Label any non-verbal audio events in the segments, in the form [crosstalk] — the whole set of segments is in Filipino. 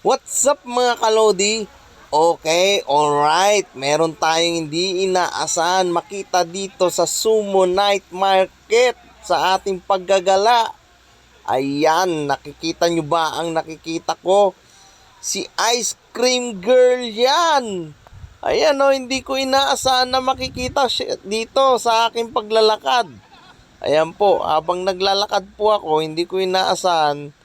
What's up mga kalodi? Okay, alright. Meron tayong hindi inaasahan makita dito sa Sumo Night Market sa ating paggagala. Ayan, nakikita nyo ba ang nakikita ko? Si Ice Cream Girl yan! Ayan o, hindi ko inaasahan na makikita dito sa aking paglalakad. Ayan po, habang naglalakad po ako, hindi ko inaasahan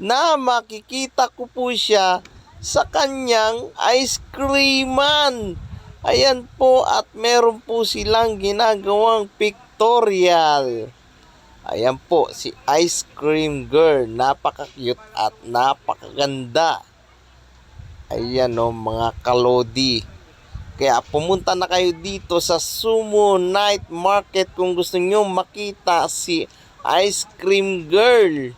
na makikita ko po siya sa kanyang ice creaman. Ayan po at meron po silang ginagawang pictorial. Ayan po si Ice Cream Girl. Napaka-cute at napakaganda. Ayan o mga kalodi. Kaya pumunta na kayo dito sa Sumo Night Market kung gusto nyo makita si Ice Cream Girl.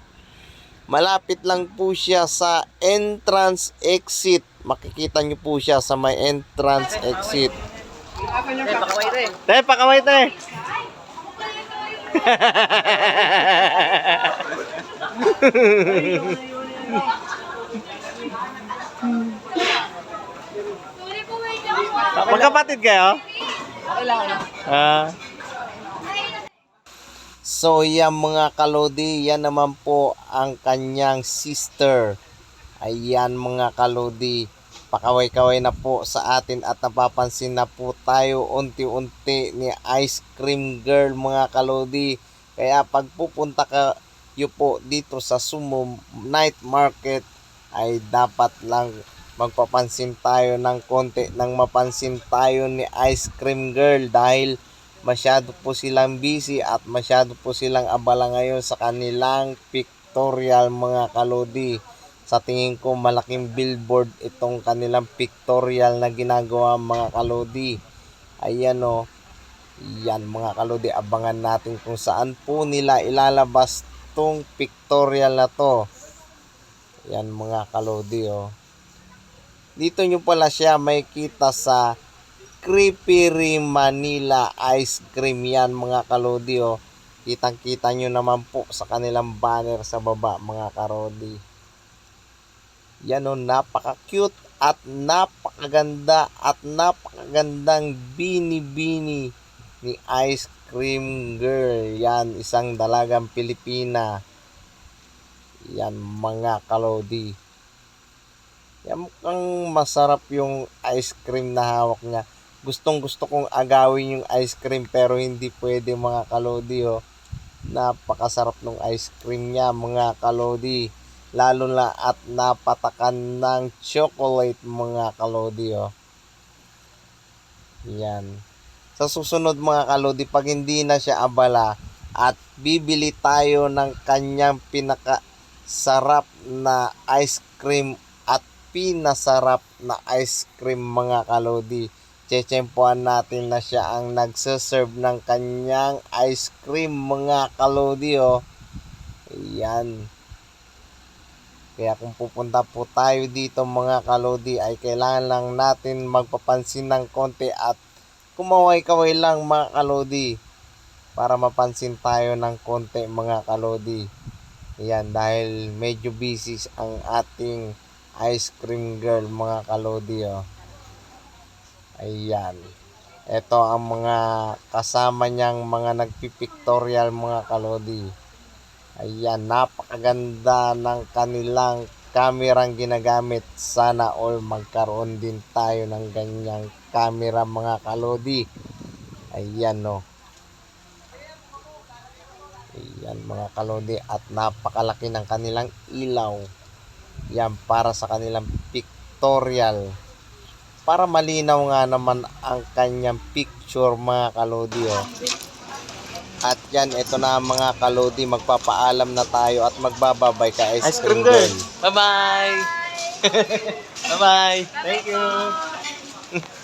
Malapit lang po siya sa entrance exit. Makikita nyo po siya sa may entrance exit. Te, pakaway te. Magkapatid kayo? Ah. So, yan mga kalodi, yan naman po ang kanyang sister. Ayan mga kalodi, pakaway-kaway na po sa atin at napapansin na po tayo unti-unti ni Ice Cream Girl mga kalodi. Kaya pag pupunta kayo po dito sa Sumo Night Market ay dapat lang magpapansin tayo ng konti nang mapansin tayo ni Ice Cream Girl dahil masyado po silang busy at masyado po silang abala ngayon sa kanilang pictorial mga kalodi. Sa tingin ko malaking billboard itong kanilang pictorial na ginagawa mga kalodi. Ayan o. Yan mga kalodi, abangan natin kung saan po nila ilalabas tong pictorial na to. Yan mga kalodi o. Dito nyo pala siya may kita sa Creepy Manila Ice Cream yan mga kalodi oh. Kitang kita nyo naman po sa kanilang banner sa baba mga karodi. Yan oh, napaka cute at napakaganda at napakagandang bini-bini ni Ice Cream Girl. Yan, isang dalagang Pilipina. Yan mga kalodi. Yan mukhang masarap yung ice cream na hawak niya. Gustong gusto kong agawin yung ice cream pero hindi pwede mga kalodi oh. Napakasarap ng ice cream niya mga kalodi. Lalo na at napatakan ng chocolate mga kalodi oh. Yan. Sa susunod mga kalodi, pag hindi na siya abala at bibili tayo ng kanyang pinaka sarap na ice cream at pinasarap na ice cream mga kalodi. Chechempuan natin na siya ang nagsaserve ng kanyang ice cream mga kalodi oh. Ayan. Kaya kung pupunta po tayo dito mga kalodi ay kailangan lang natin magpapansin ng konti at kumaway-kaway lang mga kalodi para mapansin tayo ng konti mga kalodi. Ayan, dahil medyo busy ang ating ice cream girl mga kalodi oh. Ayan. Ito ang mga kasama niyang mga nagpipictorial mga kalodi. Ayan, napakaganda ng kanilang kamerang ginagamit. Sana all magkaroon din tayo ng ganyang camera mga kalodi. Ayan no. Ayan mga kalodi at napakalaki ng kanilang ilaw. Yan para sa kanilang pictorial. Para malinaw nga naman ang kanyang picture mga kalodi oh. At yan, ito na mga kalodi, magpapaalam na tayo at magbababay ka Ice, Ice cream girl. Bye-bye. [laughs] Bye-bye. Thank you. [laughs]